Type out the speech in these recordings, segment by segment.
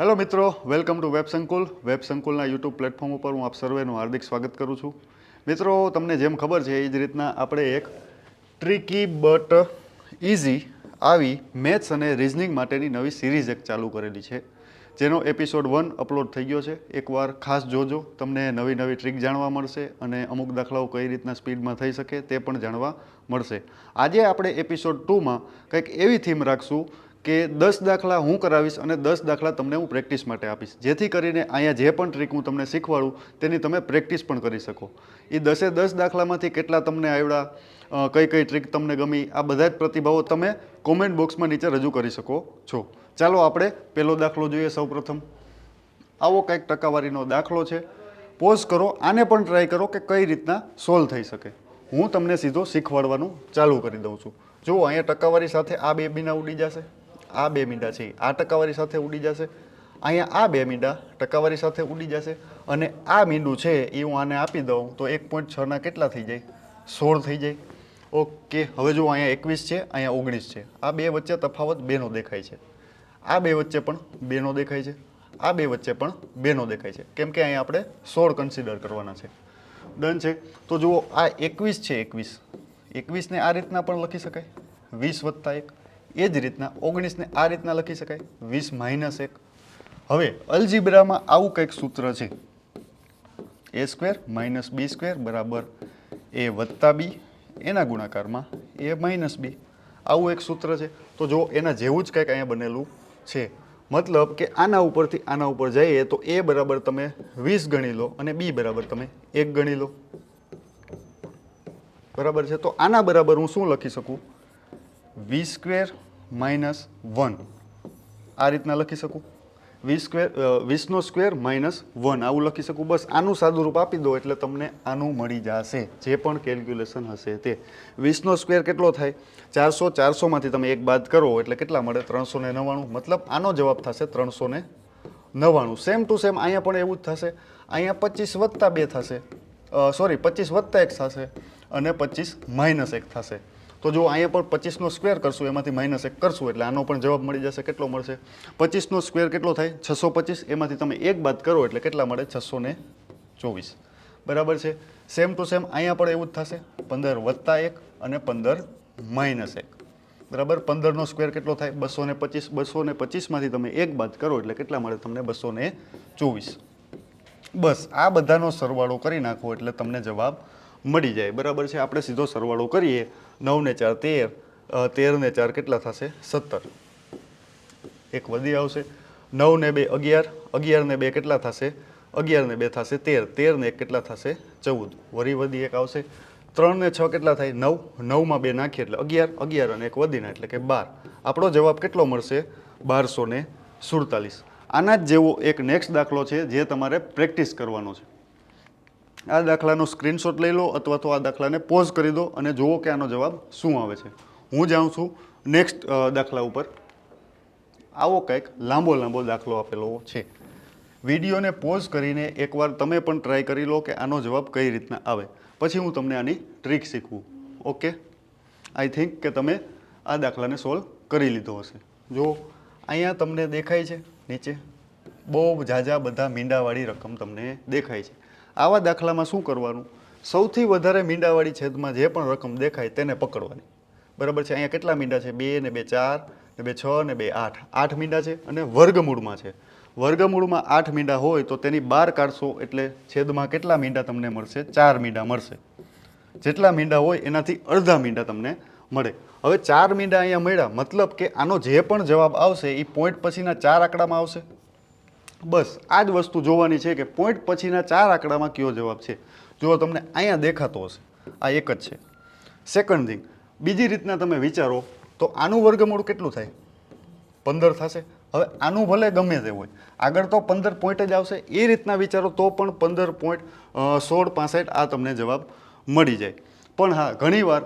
Hello મિત્રો. Welcome to web Sankul web સંકુલના YouTube platform ઉપર હું આપ સર્વેનું હાર્દિક સ્વાગત કરું છું. મિત્રો, તમને જેમ ખબર છે, એ જ રીતના આપણે એક ટ્રિકી બટ ઇઝી આવી મેથ્સ અને રિઝનિંગ માટેની નવી સિરીઝ એક ચાલુ કરેલી છે. જેનો એપિસોડ વન અપલોડ થઈ ગયો છે. એકવાર ખાસ જોજો, તમને નવી નવી ટ્રીક જાણવા મળશે અને અમુક દાખલાઓ કઈ રીતના સ્પીડમાં થઈ શકે તે પણ જાણવા મળશે. આજે આપણે એપિસોડ ટુમાં કંઈક એવી થીમ રાખશું કે દસ દાખલા હું કરાવીશ અને દસ દાખલા તમને હું પ્રેક્ટિસ માટે આપીશ. જેથી કરીને અહીંયા જે પણ ટ્રીક હું તમને શીખવાડું, તેની તમે પ્રેક્ટિસ પણ કરી શકો. એ દસે દસ દાખલામાંથી કેટલા તમને આવડા કઈ કઈ ટ્રીક તમને ગમી, આ બધા જ પ્રતિભાવો તમે કોમેન્ટ બોક્સમાં નીચે રજૂ કરી શકો છો. ચાલો આપણે પહેલો દાખલો જોઈએ સૌપ્રથમ. આવો કંઈક ટકાવારીનો દાખલો છે. પોઝ કરો, આને પણ ટ્રાય કરો કે કઈ રીતના સોલ્વ થઈ શકે. હું તમને સીધો શીખવાડવાનું ચાલુ કરી દઉં છું. જુઓ, અહીંયા ટકાવારી સાથે આ બે બિના ઉડી જશે. આ બે મીંડા છે. આ ટકાવારી સાથે ઉડી જશે. અહીંયા આ બે મીંડા ટકાવારી સાથે ઉડી જશે. અને આ મીંડું છે એ હું આને આપી દઉં તો એક પોઈન્ટ છના કેટલા થઈ જાય? સોળ થઈ જાય. ઓકે, હવે જો અહીંયા એકવીસ છે, અહીંયા ઓગણીસ છે. આ બે વચ્ચે તફાવત બેનો દેખાય છે. આ બે વચ્ચે પણ બેનો દેખાય છે. આ બે વચ્ચે પણ બેનો દેખાય છે. કેમ કે અહીંયા આપણે સોળ કન્સિડર કરવાના છે. ડન છે. તો જુઓ, આ એકવીસ છે એકવીસ. એકવીસને આ રીતના પણ લખી શકાય. વીસ વત્તા એક. એ જ રીતના ઓગણીસને આ રીતના લખી શકાય. વીસ માઇનસ એક. હવે અલજીબ્રામાં આવું કંઈક સૂત્ર છે. A square minus B square બરાબર એ વત્તા બી. એના ગુણાકારમાં એ માઇનસ બી. આવું એક સૂત્ર છે. તો જો એના જેવું જ કંઈક અહીંયા બનેલું છે. મતલબ કે આના ઉપરથી આના ઉપર જઈએ તો એ બરાબર તમે વીસ ગણી લો અને બી બરાબર તમે એક ગણી લો. બરાબર છે? તો આના બરાબર હું શું લખી શકું? વી સ્ક્વેર માઇનસ વન આ રીતના લખી શકું? વી સ્ક્વેર વીસનો સ્ક્વેર માઇનસ વન આવું લખી શકું? બસ આનું સાદું રૂપ આપી દો એટલે તમને આનું મળી જશે. જે પણ કેલ્ક્યુલેશન હશે તે. વીસનો સ્ક્વેર કેટલો થાય? ચારસો, ચારસોમાંથી તમે એક બાદ કરો એટલે કેટલા મળે? ત્રણસો ને નવ્વાણું. મતલબ આનો જવાબ થશે ત્રણસો ને નવ્વાણું. સેમ ટુ સેમ અહીંયા પણ એવું જ થશે. અહીંયા પચીસ વત્તા બે થશે. સોરી પચીસ વત્તા એક થશે અને પચીસ માઇનસ એક થશે. તો જો અહીંયા પણ પચીસનો સ્ક્વેર કરશું, એમાંથી માઇનસ એક કરશું, એટલે આનો પણ જવાબ મળી જશે. કેટલો મળશે? પચીસનો સ્ક્વેર કેટલો થાય? છસો પચીસ. એમાંથી તમે એક બાદ કરો એટલે કેટલા મળે? છસો ને ચોવીસ. બરાબર છે? સેમ ટુ સેમ અહીંયા પણ એવું જ થશે. પંદર વત્તા એક અને પંદર માઇનસ એક. બરાબર? પંદરનો સ્ક્વેર કેટલો થાય? બસો ને પચીસ. બસો ને પચીસમાંથી તમે એક બાદ કરો એટલે કેટલા મળે તમને? બસો ને ચોવીસ. બસ, આ બધાનો સરવાળો કરી નાખો એટલે તમને જવાબ મળી જાય. બરાબર છે? આપણે સીધો સરવાળો કરીએ. નવને ચાર, તેર. તેરને ચાર કેટલા થશે? સત્તર. એક વધી આવશે. નવને બે, અગિયાર. અગિયારને બે કેટલા થશે? અગિયારને બે થશે તેર. તેરને એક કેટલા થશે? ચૌદ. વરી વધી એક આવશે. ત્રણને છ કેટલા થાય? નવ. નવમાં બે નાખીએ એટલે અગિયાર. અગિયાર અને એક વધીને એટલે કે બાર. આપણો જવાબ કેટલો મળશે? બારસો ને સુડતાલીસ. આના જ જેવો એક નેક્સ્ટ દાખલો છે જે તમારે પ્રેક્ટિસ કરવાનો છે. આ દાખલાનો સ્ક્રીનશોટ લઈ લો અથવા તો આ દાખલાને પોઝ કરી દો અને જુઓ કે આનો જવાબ શું આવે છે. હું જાઉં છું નેક્સ્ટ દાખલા ઉપર આવો કંઈક લાંબો લાંબો દાખલો આપેલો છે. વિડીયોને પોઝ કરીને એકવાર તમે પણ ટ્રાય કરી લો કે આનો જવાબ કઈ રીતના આવે. પછી હું તમને આની ટ્રીક શીખવું. ઓકે આઈ થિંક કે તમે આ દાખલાને સોલ્વ કરી લીધો હશે. જો અહીંયા તમને દેખાય છે. નીચે બહુ ઝાઝા બધા મીંડાવાળી રકમ તમને દેખાય છે. આવા દાખલામાં શું કરવાનું? સૌથી વધારે મીંડાવાળી છેદમાં જે પણ રકમ દેખાય તેને પકડવાની. બરાબર છે? અહીંયા કેટલા મીંડા છે? બે ને બે ચાર ને બે છ ને બે આઠ. આઠ મીંડા છે અને વર્ગમૂળમાં છે. વર્ગમૂળમાં આઠ મીંડા હોય તો તેની બાર કાઢશો એટલે છેદમાં કેટલા મીંડા તમને મળશે? ચાર મીંડા મળશે. જેટલા મીંડા હોય એનાથી અડધા મીંડા તમને મળે. હવે ચાર મીંડા અહીંયા મળ્યા. મતલબ કે આનો જે પણ જવાબ આવશે એ પોઈન્ટ પછીના ચાર આંકડામાં આવશે. બસ, આ જ વસ્તુ જોવાની છે કે પોઈન્ટ પછીના ચાર આંકડામાં કયો જવાબ છે? જો તમને અહીંયા દેખાતો હશે. આ એક જ છે. સેકન્ડ થિંગ બીજી રીતના તમે વિચારો તો આનું વર્ગમૂળ કેટલું થાય? પંદર થશે. હવે આનું ભલે ગમે તે હોય, આગળ તો પંદર પોઈન્ટ જ આવશે. એ રીતના વિચારો તો પણ પંદર પોઈન્ટ સોળ, પાસઠ આ તમને જવાબ મળી જાય. પણ હા, ઘણીવાર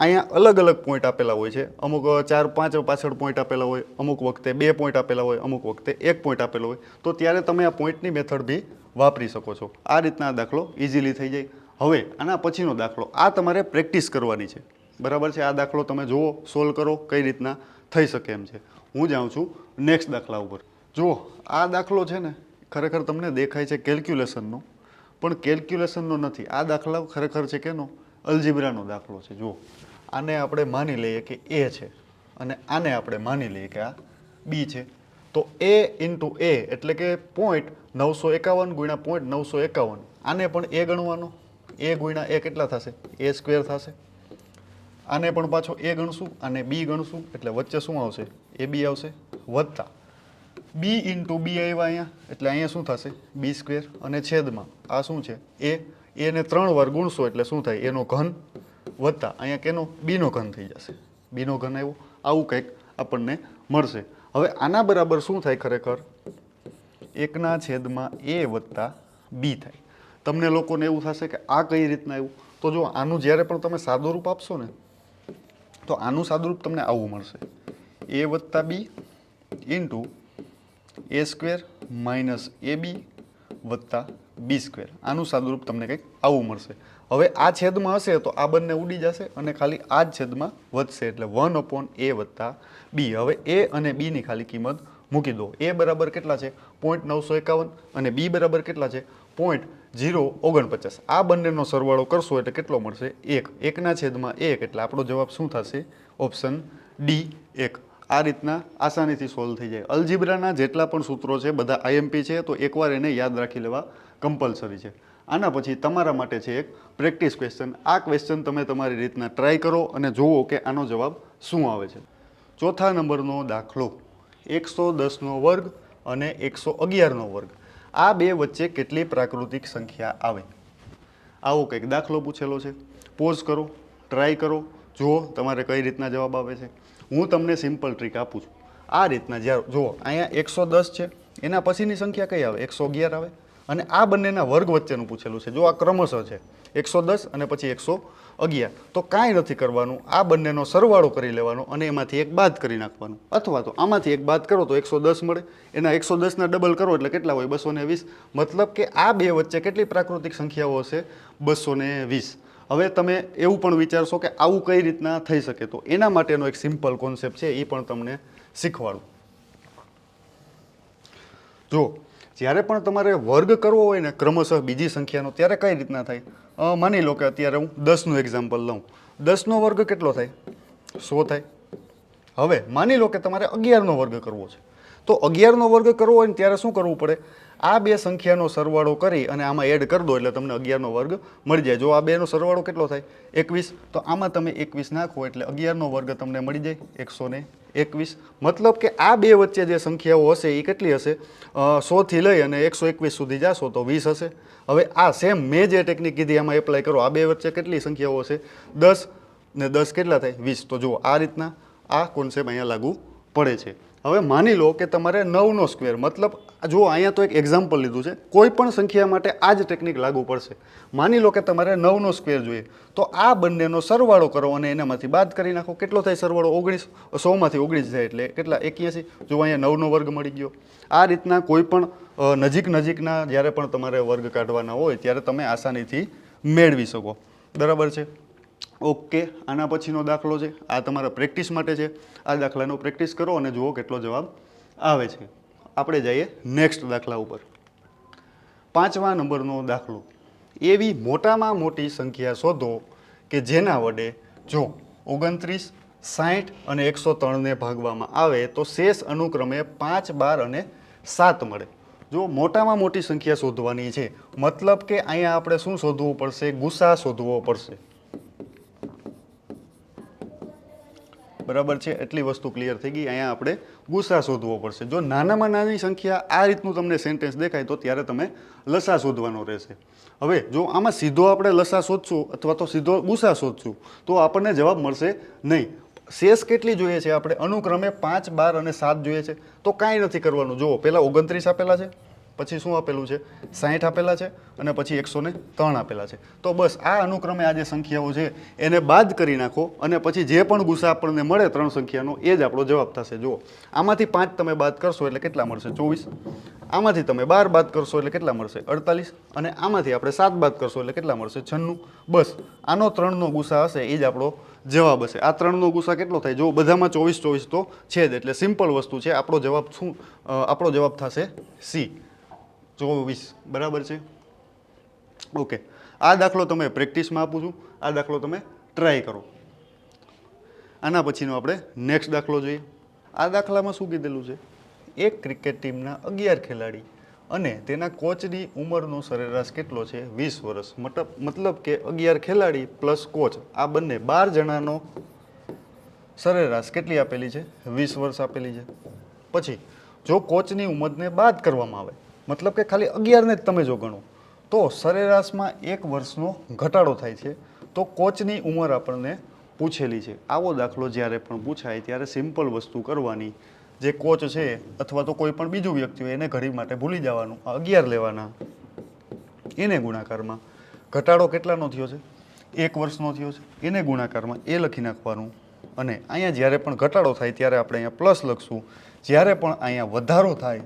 અહીંયા અલગ અલગ પોઈન્ટ આપેલા હોય છે. અમુક ચાર, પાંચ પાછળ પોઈન્ટ આપેલા હોય, અમુક વખતે બે પોઈન્ટ આપેલા હોય, અમુક વખતે એક પોઈન્ટ આપેલો હોય. તો ત્યારે તમે આ પોઈન્ટની મેથડ બી વાપરી શકો છો. આ રીતના દાખલો ઇઝીલી થઈ જાય. હવે આના પછીનો દાખલો. આ તમારે પ્રેક્ટિસ કરવાની છે. બરાબર છે? આ દાખલો તમે જુઓ સોલ્વ કરો, કઈ રીતના થઈ શકે એમ છે. હું જાઉં છું નેક્સ્ટ દાખલા ઉપર. જુઓ, આ દાખલો છે ને, ખરેખર તમને દેખાય છે કેલ્ક્યુલેશનનો પણ કેલ્ક્યુલેશનનો નથી. આ દાખલો ખરેખર છે કેનો? અલ્જીબ્રાનો દાખલો છે, જુઓ. આને આપણે માની લઈએ કે એ છે અને આને આપણે માની લઈએ કે આ બી છે. તો એ ઇન્ટુ એ એટલે કે પોઈન્ટ નવસો એકાવન ગુણ્યા પોઈન્ટ નવસો એકાવન. આને પણ એ ગણવાનો? એ ગુણ્યા એ કેટલા થશે? એ સ્ક્વેર થશે. આને પણ પાછો એ ગણશું અને બી ગણશું. એટલે વચ્ચે શું આવશે? એ બી આવશે વત્તા. બી ઇન્ટુ બી આવ્યા અહીંયા. એટલે અહીંયા શું થશે? B square. અને છેદમાં આ શું છે? એ એને ત્રણ વાર ગુણશો એટલે શું થાય? એનો ઘન વત્તા અહીંયા કેનો? બીનો ઘન થઈ જશે. બીનો ઘન આવ્યો. આવું કંઈક આપણને મળશે. હવે આના બરાબર શું થાય ખરેખર? એકના છેદમાં એ વત્તા બી થાય. તમને લોકોને એવું થશે કે આ કઈ રીતના આવ્યું? તો જો આનું જ્યારે પણ તમે સાદુરૂપ આપશો ને, તો આનું સાદુરૂપ તમને આવું મળશે. એ વત્તા B into A square minus A B વત્તા બી સ્ક્વેર. આનું સાદુરૂપ તમને કંઈક આવું મળશે. હવે આ છેદમાં હશે તો આ બંને ઉડી જશે અને ખાલી આ જ છેદમાં વધશે એટલે વન અપોન એ વત્તા બી હવે એ અને બીની ખાલી કિંમત મૂકી દો. એ બરાબર કેટલા છે? પોઈન્ટ નવસો એકાવન અને બી બરાબર કેટલા છે? પોઈન્ટ જીરો ઓગણપચાસ. આ બંનેનો સરવાળો કરશો એટલે કેટલો મળશે? એક. એકના છેદમાં એક એટલે આપણો જવાબ શું થશે? ઓપ્શન ડી એક. આ રીતના આસાનીથી સોલ્વ થઈ જાય. અલજીબ્રાના જેટલા પણ સૂત્રો છે, બધા આઈએમપી છે, તો એકવાર એને યાદ રાખી લેવા કમ્પલસરી છે. આના પછી તમારા માટે છે એક પ્રેક્ટિસ ક્વેશ્ચન આ ક્વેશ્ચન તમે તમારી રીતના ટ્રાય કરો અને જુઓ કે આનો જવાબ શું આવે છે. ચોથા નંબરનો દાખલો. એકસો દસનો વર્ગ અને એકસો અગિયારનો વર્ગ. આ બે વચ્ચે કેટલી પ્રાકૃતિક સંખ્યા આવે? આવો કંઈક દાખલો પૂછેલો છે. પોઝ કરો ટ્રાય કરો, જુઓ તમારે કઈ રીતના જવાબ આવે છે. હું તમને સિમ્પલ ટ્રીક આપું છું. આ રીતના જ્યારે જુઓ, અહીંયા એકસો દસ છે. એના પછીની સંખ્યા કઈ આવે? એકસો અગિયાર આવે? અને આ બંનેના વર્ગ વચ્ચેનું પૂછેલું છે. જો આ ક્રમશઃ છે, એકસો દસ અને પછી એકસો અગિયાર. તો કાંઈ નથી કરવાનું. આ બંનેનો સરવાળો કરી લેવાનો અને એમાંથી એક બાદ કરી નાખવાનું. અથવા તો આમાંથી એક બાદ કરો તો એકસો દસ મળે. એના એકસો દસના ડબલ કરો એટલે કેટલા હોય? બસો વીસ. મતલબ કે આ બે વચ્ચે કેટલી પ્રાકૃતિક સંખ્યાઓ હશે? બસો વીસ. હવે તમે એવું પણ વિચારશો કે આવું કઈ રીતના થઈ શકે તો. એના માટેનો એક સિમ્પલ કોન્સેપ્ટ છે, એ પણ તમને શીખવાડું. જો જ્યારે પણ તમારે વર્ગ કરવો હોય ને, ક્રમશઃ બીજી સંખ્યાનો, ત્યારે કઈ રીતના થાય? માની લો કે અત્યારે હું દસનું એક્ઝામ્પલ લઉં. દસનો વર્ગ કેટલો થાય? સો થાય. હવે માની લો કે તમારે અગિયારનો વર્ગ કરવો છે. તો અગિયારનો વર્ગ કરવો હોય ને ત્યારે શું કરવું પડે? આ બે સંખ્યાનો સરવાળો કરી અને આમાં એડ કરી દો એટલે તમને અગિયારનો વર્ગ મળી જાય. જો આ બેનો સરવાળો કેટલો થાય? એકવીસ. તો આમાં તમે એકવીસ નાખો એટલે અગિયારનો વર્ગ તમને મળી જાય એકસો ને એકવીસ. મતલબ કે આ બે વચ્ચે જે સંખ્યાઓ હશે એ કેટલી હશે? સોથી લઈ અને એકસો એકવીસ સુધી જાશો તો વીસ હશે. હવે આ સેમ મેં જે ટેકનિક કીધી એમાં એપ્લાય કરો. આ બે વચ્ચે કેટલી સંખ્યાઓ હશે? દસ. ને દસ કેટલા થાય? વીસ. તો જુઓ, આ રીતના આ કોન્સેપ્ટ અહીંયા લાગુ પડે છે. હવે માની લો કે તમારે નવનો સ્ક્વેર, મતલબ જુઓ અહીંયા તો એક એક્ઝામ્પલ લીધું છે, કોઈ પણ સંખ્યા માટે આ જ ટેકનિક લાગુ પડશે. માની લો કે તમારે નવનો સ્ક્વેર જોઈએ, તો આ બંનેનો સરવાળો કરો અને એનામાંથી બાદ કરી નાખો. કેટલો થાય સરવાળો? ઓગણીસ, સોમાંથી ઓગણીસ જાય એટલે કેટલા? એક્યાસી. જો અહીંયા નવનો વર્ગ મળી ગયો. આ રીતના કોઈ પણ નજીક નજીકના જ્યારે પણ તમારે વર્ગ કાઢવાના હોય, ત્યારે તમે આસાનીથી મેળવી શકો. બરાબર છે? ઓકે, આના પછીનો દાખલો છે. આ તમારા પ્રેક્ટિસ માટે છે. આ દાખલાનો પ્રેક્ટિસ કરો અને જુઓ કેટલો જવાબ આવે છે. આપણે જઈએ નેક્સ્ટ દાખલા ઉપર. પાંચમા નંબરનો દાખલો. એવી મોટામાં મોટી સંખ્યા શોધો કે જેના વડે જો ઓગણત્રીસ સાહીઠ અને એકસો ત્રણને ભાગવામાં આવે તો શેષ અનુક્રમે પાંચ, બાર અને સાત મળે. જો મોટામાં મોટી સંખ્યા શોધવાની છે, મતલબ કે અહીંયા આપણે શું શોધવું પડશે? ગુસા શોધવો પડશે. બરાબર છે? એટલી વસ્તુ ક્લિયર થઈ ગઈ. અહીંયા આપણે ગુસા શોધવો પડશે. જો નાનામાં નાની સંખ્યા આ રીતનું તમને સેન્ટેન્સ દેખાય, તો ત્યારે તમે લસા શોધવાનો રહેશે. હવે જો આમાં સીધો આપણે લસા શોધશું અથવા તો સીધો ગુસા શોધશું, તો આપણને જવાબ મળશે નહીં. શેષ કેટલી જોઈએ છે? આપણે અનુક્રમે પાંચ, બાર અને સાત જોઈએ છે. તો કાંઈ નથી કરવાનું. જુઓ, પહેલાં ઓગણત્રીસ આપેલા છે. પછી શું આપેલું છે? સાહીઠ આપેલા છે અને પછી એકસો ને ત્રણ આપેલા છે. તો બસ આ અનુક્રમે આ જે સંખ્યાઓ છે, એને બાદ કરી નાખો અને પછી જે પણ ગુસા આપણને મળે ત્રણ સંખ્યાનો, એ જ આપણો જવાબ થશે. જુઓ, આમાંથી પાંચ તમે બાદ કરશો એટલે કેટલા મળશે? ચોવીસ. આમાંથી તમે બાર બાદ કરશો એટલે કેટલા મળશે? અડતાલીસ. અને આમાંથી આપણે સાત બાદ કરશો એટલે કેટલા મળશે? છન્નું. બસ, આનો ત્રણનો ગુસ્સા હશે, એ જ આપણો જવાબ હશે. આ ત્રણનો ગુસ્સા કેટલો થાય? જો બધામાં ચોવીસ ચોવીસ તો છે જ. એટલે સિમ્પલ વસ્તુ છે, આપણો જવાબ શું આપણો જવાબ થશે સી. ચોવીસ બરાબર છે? ઓકે આ દાખલો તમે પ્રેક્ટિસમાં આપું છું. આ દાખલો તમે ટ્રાય કરો. આના પછીનો આપણે નેક્સ્ટ દાખલો જોઈએ. આ દાખલામાં શું કીધેલું છે? એક ક્રિકેટ ટીમના અગિયાર ખેલાડી અને તેના કોચની ઉંમરનો સરેરાશ કેટલો છે? વીસ વર્ષ. મતલબ કે અગિયાર ખેલાડી પ્લસ કોચ આ બંને બાર જણાનો સરેરાશ કેટલી આપેલી છે? વીસ વર્ષ આપેલી છે. પછી, જો કોચની ઉંમરને બાદ કરવામાં આવે મતલબ કે ખાલી અગિયારને જ તમે જો ગણો. તો સરેરાશમાં એક વર્ષનો ઘટાડો થાય છે. તો કોચની ઉંમર આપણને પૂછેલી છે. આવો દાખલો જ્યારે પણ પૂછાય, ત્યારે સિમ્પલ વસ્તુ કરવાની. જે કોચ છે અથવા તો કોઈ પણ બીજું વ્યક્તિ હોય, એને ઘડી માટે ભૂલી જવાનું. અગિયાર લેવાના. એને ગુણાકારમાં. ઘટાડો કેટલાનો થયો છે? એક વર્ષનો થયો છે. એને ગુણાકારમાં એ લખી નાખવાનું. અને અહીંયા જ્યારે પણ ઘટાડો થાય, ત્યારે આપણે અહીંયા પ્લસ લખશું. જ્યારે પણ અહીંયા વધારો થાય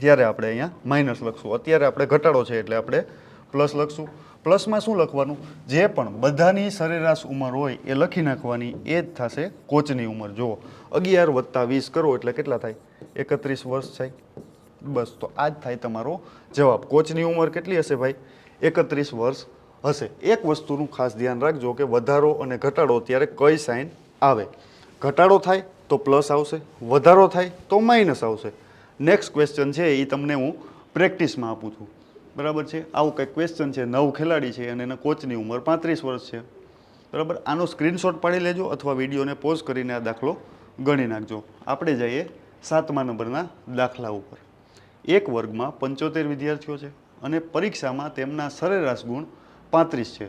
ત્યારે આપણે અહીંયા માઇનસ લખશું. અત્યારે આપણે ઘટાડો છે એટલે આપણે પ્લસ લખશું. પ્લસમાં શું લખવાનું? જે પણ બધાની સરેરાશ ઉંમર હોય એ લખી નાખવાની. એ જ થશે કોચની ઉંમર. જુઓ, અગિયાર વત્તા વીસ કરો એટલે કેટલા થાય? એકત્રીસ વર્ષ થાય. બસ, તો આ જ થાય તમારો જવાબ. કોચની ઉંમર કેટલી હશે ભાઈ? એકત્રીસ વર્ષ હશે. એક વસ્તુનું ખાસ ધ્યાન રાખજો કે વધારો અને ઘટાડો ત્યારે કઈ સાઇન આવે? ઘટાડો થાય તો પ્લસ આવશે. વધારો થાય તો માઇનસ આવશે. નેક્સ્ટ ક્વેશ્ચન છે એ તમને હું પ્રેક્ટિસમાં આપું છું. બરાબર છે? આવું કંઈક ક્વેશ્ચન છે, નવ ખેલાડી છે અને એના કોચની ઉંમર પાંત્રીસ વર્ષ છે. બરાબર? આનો સ્ક્રીનશોટ પાડી લેજો અથવા વિડીયોને પોઝ કરીને આ દાખલો ગણી નાખજો. આપણે જઈએ સાતમા નંબરના દાખલા ઉપર. એક વર્ગમાં પંચોતેર વિદ્યાર્થીઓ છે અને પરીક્ષામાં તેમના સરેરાશ ગુણ પાંત્રીસ છે.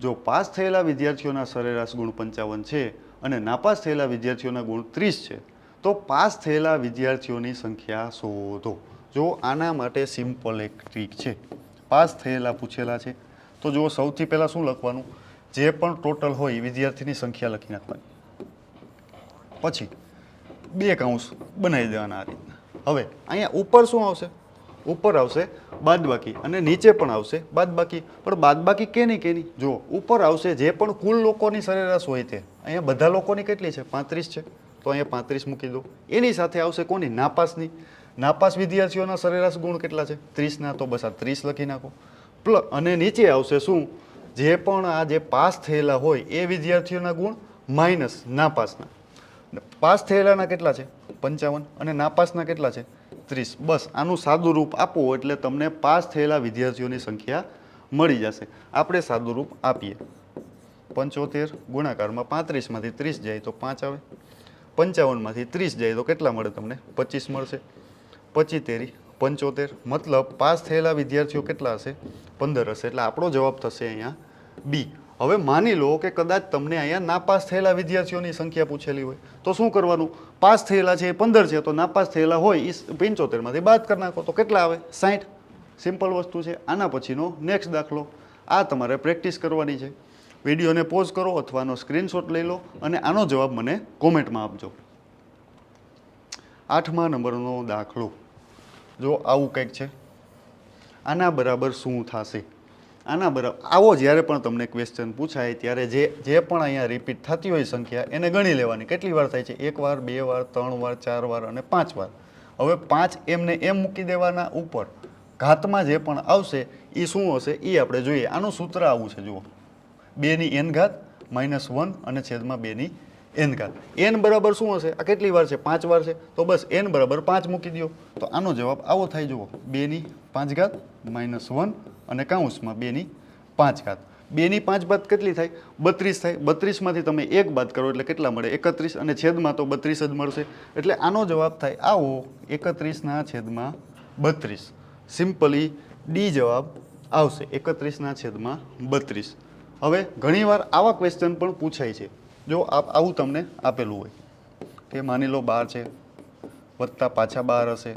જો પાસ થયેલા વિદ્યાર્થીઓના સરેરાશ ગુણ પંચાવન છે અને નાપાસ થયેલા વિદ્યાર્થીઓના ગુણ ત્રીસ છે તો પાસ થયેલા વિદ્યાર્થીઓની સંખ્યા શોધો. જો આના માટે સિમ્પલ એક ટ્રીક છે. પાસ થયેલા પૂછેલા છે. તો જો સૌથી પહેલાં શું લખવાનું? જે પણ ટોટલ હોય વિદ્યાર્થીની સંખ્યા લખી નાખવાની. પછી બે કાઉન્સ બનાવી દેવાના આ રીતના. હવે અહીંયા ઉપર શું આવશે? ઉપર આવશે બાદબાકી અને નીચે પણ આવશે બાદબાકી. પણ બાદબાકી કેની કેની? જો ઉપર આવશે જે પણ કુલ લોકોની સરેરાશ હોય તે. અહીંયા બધા લોકોની કેટલી છે? પાંત્રીસ છે. તો અહીંયા પાંત્રીસ મૂકી દો એની સાથે આવશે કોની? નાપાસની. નાપાસ વિદ્યાર્થીઓના સરેરાશ ગુણ કેટલા છે? ત્રીસના, તો બસ આ ત્રીસ લખી નાખો. પ્લ, અને નીચે આવશે શું? જે પણ આ જે પાસ થયેલા હોય, એ વિદ્યાર્થીઓના ગુણ માઇનસ નાપાસના. પાસ થયેલાના કેટલા છે? પંચાવન. અને નાપાસના કેટલા છે? ત્રીસ. બસ આનું સાદું રૂપ આપો એટલે તમને પાસ થયેલા વિદ્યાર્થીઓની સંખ્યા મળી જશે. આપણે સાદું રૂપ આપીએ. પંચોતેર ગુણાકારમાં પાંત્રીસમાંથી ત્રીસ જાય તો પાંચ આવે. પંચાવનમાંથી ત્રીસ જાય તો કેટલા મળે તમને? પચીસ મળશે. પચી તેરી, પંચોતેર. મતલબ પાસ થયેલા વિદ્યાર્થીઓ કેટલા હશે? પંદર હશે. એટલે આપણો જવાબ થશે અહીંયા બી. હવે માની લો કે કદાચ તમને અહીંયા નાપાસ થયેલા વિદ્યાર્થીઓની સંખ્યા પૂછેલી હોય. તો શું કરવાનું? પાસ થયેલા છે એ પંદર છે, તો નાપાસ થયેલા હોય એ પંચોતેરમાંથી બાદ કરી નાખો. તો કેટલા આવે? સાઠ સિમ્પલ વસ્તુ છે. આના પછીનો નેક્સ્ટ દાખલો. આ તમારે પ્રેક્ટિસ કરવાની છે. વિડીયોને પોઝ કરો અથવાનો સ્ક્રીનશોટ લઈ લો અને આનો જવાબ મને કોમેન્ટમાં આપજો. આઠમા નંબરનો દાખલો. જો આવું કંઈક છે. આના બરાબર શું થશે? આના બરાબર આવો જ્યારે પણ તમને ક્વેશ્ચન પૂછાય ત્યારે જે જે પણ અહીંયા રિપીટ થતી હોય સંખ્યા એને ગણી લેવાની. કેટલી વાર થાય છે? એક વાર, બે વાર, ત્રણ વાર, ચાર વાર અને પાંચ વાર. હવે પાંચ એમને એમ મૂકી દેવાના ઉપર. ઘાતમાં જે પણ આવશે એ શું હશે? એ આપણે જોઈએ. આનું સૂત્ર આવું છે, જુઓ. બેની એન ઘાત માઇનસ વન અને છેદમાં બેની એન ઘાત. એન બરાબર શું હશે? આ કેટલી વાર છે? પાંચ વાર છે? તો બસ એન બરાબર પાંચ મૂકી દો તો આનો જવાબ આવો થાય, જુઓ. બેની પાંચ ઘાત માઇનસ વન અને કાઉન્સમાં બેની પાંચ ઘાત. બેની પાંચ બાદ કેટલી થાય? બત્રીસ થાય. બત્રીસમાંથી તમે એક બાદ કરો એટલે કેટલા મળે? એકત્રીસ અને છેદમાં તો બત્રીસ જ મળશે. એટલે આનો જવાબ થાય આવો. એકત્રીસના છેદમાં બત્રીસ. સિમ્પલી ડી જવાબ આવશે. એકત્રીસના છેદમાં બત્રીસ. હવે ઘણીવાર આવા ક્વેશ્ચન પણ પૂછાય છે. જો આવું તમને આપેલું હોય કે માની લો બાર છે, વત્તા પાછા બાર હશે,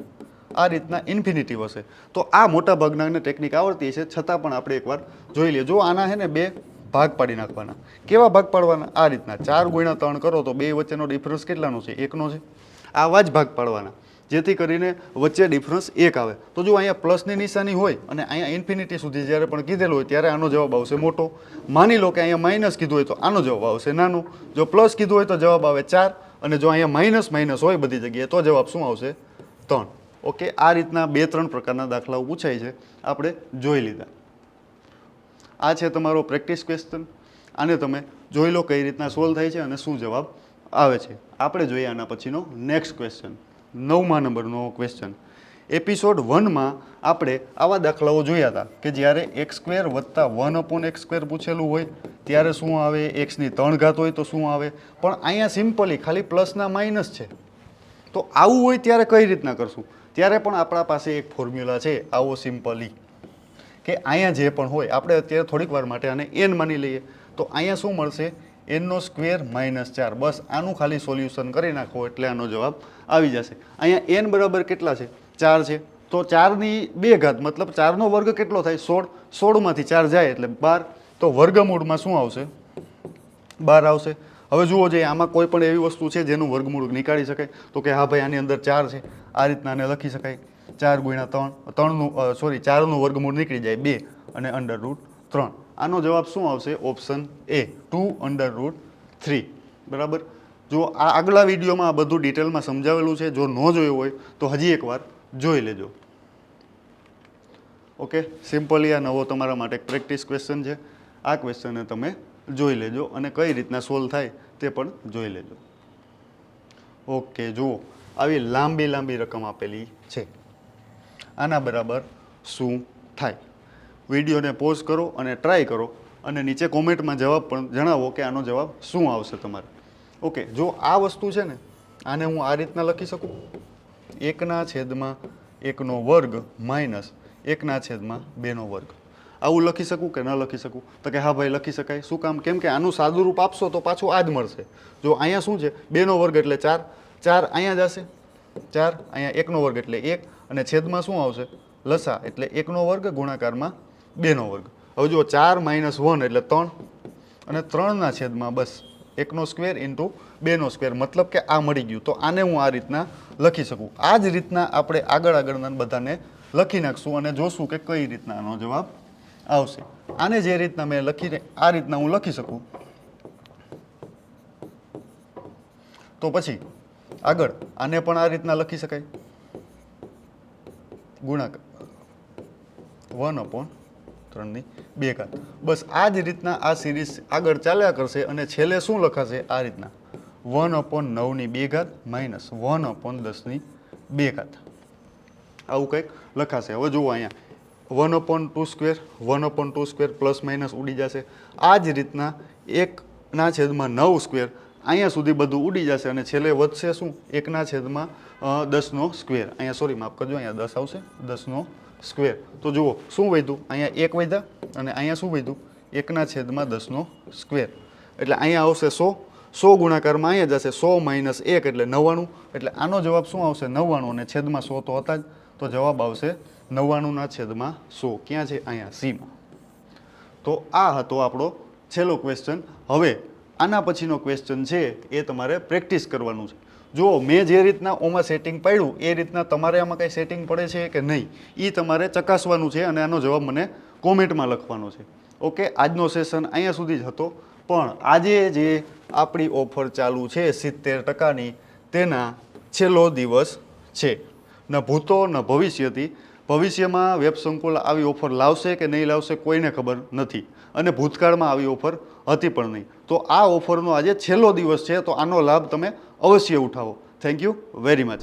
આ રીતના ઇન્ફિનિટિવ હશે, તો આ મોટા ભાગનાને ટેકનિક આવડતી છે છતાં પણ આપણે એકવાર જોઈ લઈએ જો આના છે ને બે ભાગ પાડી નાખવાના. કેવા ભાગ પાડવાના? આ રીતના. ચાર ગુણ્યા ત્રણ કરો તો બે વચ્ચેનો ડિફરન્સ કેટલાનો છે? એકનો છે. આવા જ ભાગ પાડવાના. જેથી કરીને વચ્ચે ડિફરન્સ એક આવે. તો જો અહીંયા પ્લસની નિશાની હોય અને અહીંયા ઇન્ફિનિટી સુધી જ્યારે પણ કીધેલું હોય ત્યારે આનો જવાબ આવશે મોટો. માની લો કે અહીંયા માઇનસ કીધું હોય તો આનો જવાબ આવશે નાનો. જો પ્લસ કીધું હોય તો જવાબ આવે ચાર. અને જો અહીંયા માઇનસ માઇનસ હોય બધી જગ્યાએ તો જવાબ શું આવશે? ત્રણ. ઓકે, આ રીતના બે ત્રણ પ્રકારના દાખલાઓ પૂછાય છે. આપણે જોઈ લીધા. આ છે તમારો પ્રેક્ટિસ ક્વેશ્ચન આને તમે જોઈ લો કઈ રીતના સોલ્વ થાય છે અને શું જવાબ આવે છે. આપણે જોઈએ આના પછીનો નેક્સ્ટ ક્વેશ્ચન નવમા નંબરનો ક્વેશ્ચન એપિસોડ વનમાં આપણે આવા દાખલાઓ જોયા હતા કે જ્યારે એક્સ સ્ક્વેર વત્તા વન અપોન એક્સ સ્ક્વેર પૂછેલું હોય, ત્યારે શું આવે? એક્સની ત્રણ ઘાત હોય તો શું આવે? પણ અહીંયા સિમ્પલી ખાલી પ્લસના માઇનસ છે. તો આવું હોય ત્યારે કઈ રીતના કરશું? ત્યારે પણ આપણા પાસે એક ફોર્મ્યુલા છે, આવો સિમ્પલી કે અહીંયા જે પણ હોય, આપણે અત્યારે થોડીક વાર માટે આને એન માની લઈએ. તો અહીંયા શું મળશે? એનનો સ્ક્વેર માઇનસ ચાર. બસ આનું ખાલી સોલ્યુશન કરી નાખો એટલે આનો જવાબ આવી જશે. અહીંયા એન બરાબર કેટલા છે? ચાર છે. તો ચારની બે ઘાત, મતલબ ચારનો વર્ગ કેટલો થાય? સોળ. સોળમાંથી ચાર જાય એટલે બાર. તો વર્ગમૂળમાં શું આવશે? બાર આવશે. હવે જુઓ જે આમાં કોઈ પણ એવી વસ્તુ છે જેનું વર્ગમૂળ નીકાળી શકાય. તો કે હા ભાઈ, આની અંદર ચાર છે. આ રીતના આને લખી શકાય. ચાર ગુણ્યા ત્રણ. ત્રણનું સોરી ચારનું વર્ગમૂળ નીકળી જાય બે અને અંડર રૂટ ત્રણ. આનો જવાબ શું આવશે? Option A, two under root three. બરાબર? જો આ આગલા વિડીયોમાં આ બધું ડિટેલમાં સમજાવેલું છે, જો ન જોયું હોય, તો હજી એકવાર જોઈ લેજો. ઓકે? સિમ્પલી આ નવો તમારા માટે પ્રેક્ટિસ ક્વેશ્ચન છે. આ ક્વેશ્ચનને તમે જોઈ લેજો અને કઈ રીતના સોલ્વ થાય તે પણ જોઈ લેજો. ઓકે, જુઓ. આવી લાંબી લાંબી રકમ આપેલી છે. આના બરાબર શું થાય? વિડીયોને પોઝ કરો અને ટ્રાય કરો અને નીચે કોમેન્ટમાં જવાબ પણ જણાવો કે આનો જવાબ શું આવશે તમારે. ઓકે, જો આ વસ્તુ છે ને, આને હું આ રીતના લખી શકું? એકના છેદમાં એકનો વર્ગ માઇનસ એકના છેદમાં બેનો વર્ગ. આવું લખી શકું કે ન લખી શકું? તો કે હા ભાઈ, લખી શકાય. શું કામ? કેમ કે આનું સાદું રૂપ આપશો તો પાછું આ જ મળશે. જો અહીંયા શું છે? બેનો વર્ગ એટલે ચાર. ચાર અહીંયા જશે ચાર અહીંયા એકનો વર્ગ એટલે એક. અને છેદમાં શું આવશે? લસા એટલે એકનો વર્ગ ગુણાકારમાં બેનો વર્ગ. હવે જુઓ, ચાર માઇનસ વન એટલે ત્રણ અને ત્રણના છેદમાં બસ એકનો સ્ક્વેર ઇન્ટુ બેનો સ્ક્વેર. મતલબ કે આ મળી ગયું. તો આને હું આ રીતના લખી શકું. આ જ રીતના આપણે આગળ આગળના બધાને લખી નાખશું અને જોશું કે કઈ રીતના આનો જવાબ આવશે. આને જે રીતના મેં લખીને આ રીતના હું લખી શકું. તો પછી આગળ આને પણ આ રીતના લખી શકાય. ગુણાકાર. વન અપોન ત્રણની બે ઘાત બસ આ જ રીતના આ સિરીઝ આગળ ચાલ્યા કરશે અને છેલ્લે શું લખાશે? આ રીતના. વન અપોન નવની બે ઘાત માઇનસ વન અપોન દસની બે ઘાત. આવું કંઈક લખાશે. હવે જુઓ અહીંયા. One upon two square, one upon two square plus minus ઉડી જશે. આ જ રીતના એકના છેદમાં નવ સ્ક્વેર અહીંયા સુધી બધું ઉડી જશે અને છેલ્લે વધશે શું? એકના છેદમાં દસનો સ્ક્વેર. અહીંયા, સોરી, માફ કરજો, અહીંયા દસ આવશે. દસનો સ્ક્વેર. તો જુઓ, શું વધ્યું? અહીંયા એક વધ્યા અને અહીંયા શું વધ્યું? એકના છેદમાં દસનો સ્ક્વેર. એટલે અહીંયા આવશે સો. સો ગુણાકારમાં અહીંયા જશે સો માઇનસ એક એટલે નવ્વાણું. એટલે આનો જવાબ શું આવશે? નવ્વાણું અને છેદમાં સો તો હતા જ. તો જવાબ આવશે નવ્વાણુંના છેદમાં સો. ક્યાં છે? અહીંયા સીમાં. તો આ હતો આપણો છેલ્લો ક્વેશ્ચન હવે આના પછીનો ક્વેશ્ચન છે એ તમારે પ્રેક્ટિસ કરવાનું છે. જુઓ, મેં જે રીતના ઓમાં સેટિંગ પાડ્યું, એ રીતના તમારે આમાં કંઈ સેટિંગ પડે છે કે નહીં એ તમારે ચકાસવાનું છે અને આનો જવાબ મને કોમેન્ટમાં લખવાનો છે. ઓકે, આજનો સેશન અહીંયા સુધી જ હતો, પણ આજે જે આપણી ઓફર ચાલુ છે સિત્તેર ટકાની, તેના છેલ્લો દિવસ છે. ન ભૂતો, ન ભવિષ્યથી ભવિષ્યમાં વેબ સંકુલ આવી ઓફર લાવશે કે નહીં લાવશે કોઈને ખબર નથી, અને ભૂતકાળમાં આવી ઓફર હતી પણ નહીં. તો આ ઓફરનો આજે છેલ્લો દિવસ છે, તો આનો લાભ તમે અવશ્ય ઉઠાવો. Thank you very much